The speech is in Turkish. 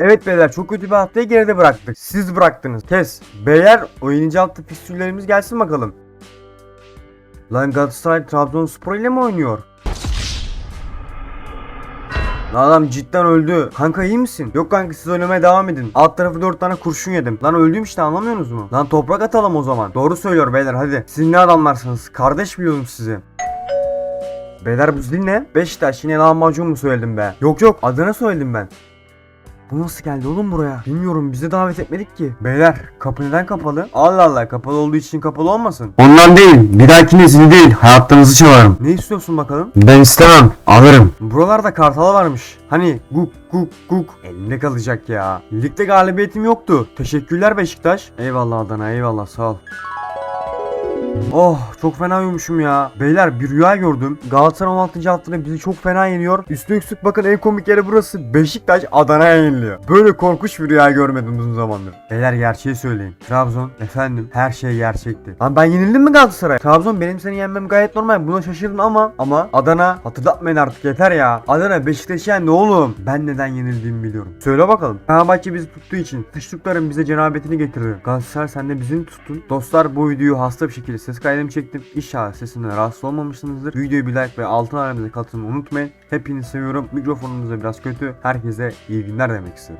Evet beyler çok kötü bir haftayı geride bıraktık. Siz bıraktınız. Kes. Beyler o yenici hafta fistüllerimiz gelsin bakalım. Lan Galatasaray Trabzonspor ile mi oynuyor? Lan adam cidden öldü. Kanka iyi misin? Yok kanka siz oynamaya devam edin. Alt tarafı 4 tane kurşun yedim. Lan öldüm işte anlamıyorsunuz mu? Lan toprak atalım o zaman. Doğru söylüyor beyler hadi. Siz ne adamlarsınız? Kardeş biliyorum sizi. Beyler bu zil ne? Beşiktaş yine lahmacun mu söyledim be? Yok yok adını söyledim ben. Bu nasıl geldi oğlum buraya? Bilmiyorum bize davet etmedik ki. Beyler kapı neden kapalı? Allah Allah kapalı olduğu için kapalı olmasın. Ondan değil. Bir dahakine zil değil. Hayatlarınızı çalarım. Ne istiyorsun bakalım? Ben istemem. Alırım. Buralarda kartal varmış. Hani guk guk guk. Elinde kalacak ya. Ligde galibiyetim yoktu. Teşekkürler Beşiktaş. Eyvallah Adana eyvallah sağ ol. Oh çok fena uyumuşum ya. Beyler bir rüya gördüm. Galatasaray 16. haftada bizi çok fena yeniyor. Üstüne üstlük bakın en komik yeri burası. Beşiktaş Adana'ya yeniliyor. Böyle korkunç bir rüya görmedim uzun zamandır. Beyler gerçeği söyleyin. Trabzon efendim her şey gerçekti. Lan ben yenildim mi Galatasaray? Trabzon benim seni yenmem gayet normal. Buna şaşırdım ama ama Adana hatırlatmayın artık yeter ya. Adana Beşiktaş'ı yendi oğlum. Ben neden yenildiğimi biliyorum. Söyle bakalım. Fenerbahçe bizi tuttuğu için Kışlıkların bize cenabetini getirdi. Galatasaray sen de bizim tuttun. Dostlar bu videoyu hasta bir şekilde ses kaydını çektim. İnşallah sesimden rahatsız olmamışsınızdır. Videoyu bir like ve altın aramıza katılmayı unutmayın. Hepinizi seviyorum. Mikrofonumuz da biraz kötü. Herkese iyi günler demek istedim.